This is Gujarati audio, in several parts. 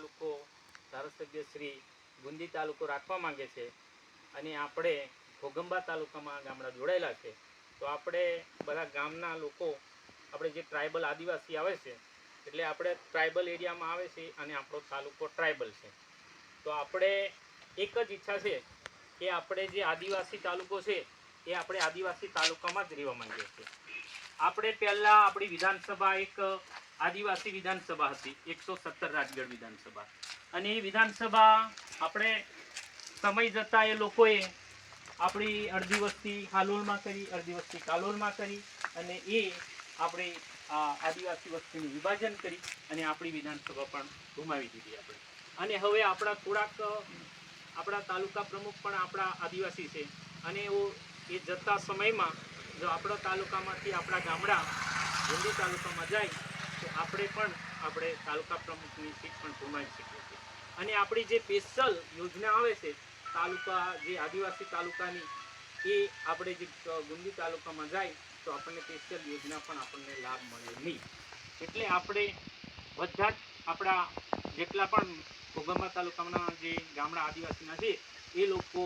તાલુકો ધારાસભ્ય શ્રી ગુંદી તાલુકો રાખવા માંગે છે અને આપણે ઘોગંબા તાલુકામાં ગામડા જોડાયેલા છે. તો આપણે બધા ગામના લોકો, આપણે જે ટ્રાઇબલ આદિવાસી આવે છે, એટલે આપણે ટ્રાઇબલ એરિયામાં આવે છે અને આપણો તાલુકો ટ્રાઇબલ છે. તો આપણે એક જ ઈચ્છા છે કે આપણે જે આદિવાસી તાલુકો છે એ આપણે આદિવાસી તાલુકામાં જ રહેવા માંગીએ છીએ. આપણે પહેલાં આપણી વિધાનસભા એક આદિવાસી વિધાનસભા હતી, એકસો સત્તર રાજગઢ વિધાનસભા. અને એ વિધાનસભા આપણે સમય જતાં એ લોકોએ આપણી અડધી વસ્તી હાલોલમાં કરી, અડધી વસ્તી કાલોલમાં કરી અને એ આપણી આદિવાસી વસ્તીનું વિભાજન કરી અને આપણી વિધાનસભા પણ ગુમાવી દીધી આપણે. અને હવે આપણા થોડાક, આપણા તાલુકા પ્રમુખ પણ આપણા આદિવાસી છે. અને એવો એ જતા સમયમાં જો આપણા તાલુકામાંથી આપણા ગામડા હિન્દી તાલુકામાં જાય તો આપણે પણ આપણે તાલુકા પ્રમુખની સીટ પણ ગુમાવી શકીએ છીએ. અને આપણી જે સ્પેશિયલ યોજના આવે છે, તાલુકા જે આદિવાસી તાલુકાની, એ આપણે જે ગુંદી તાલુકામાં જાય, તો આપણને સ્પેશિયલ યોજના પણ આપણને લાભ મળે નહીં. એટલે આપણે બધા જ આપણા જેટલા પણ ઘોગંબા તાલુકાના જે ગામડા આદિવાસીના છે એ લોકો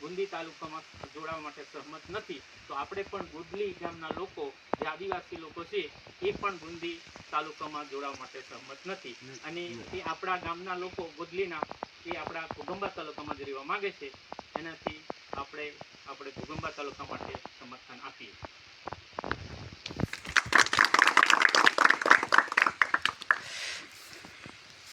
ગુંદી તાલુકામાં જોડાવા માટે સહમત નથી. તો આપણે પણ ગુડલી ગામના લોકો, જે આદિવાસી લોકો છે, એ પણ ગુંદી તાલુકામાં જોડાવા માટે સહમત નથી. અને એ આપણા ગામના લોકો ગુદલીના એ આપણા ઘોગંબા તાલુકામાં જ રહેવા માંગે છે. એનાથી આપણે આપણે કુગંબા તાલુકા માટે સમર્થન આપીએ.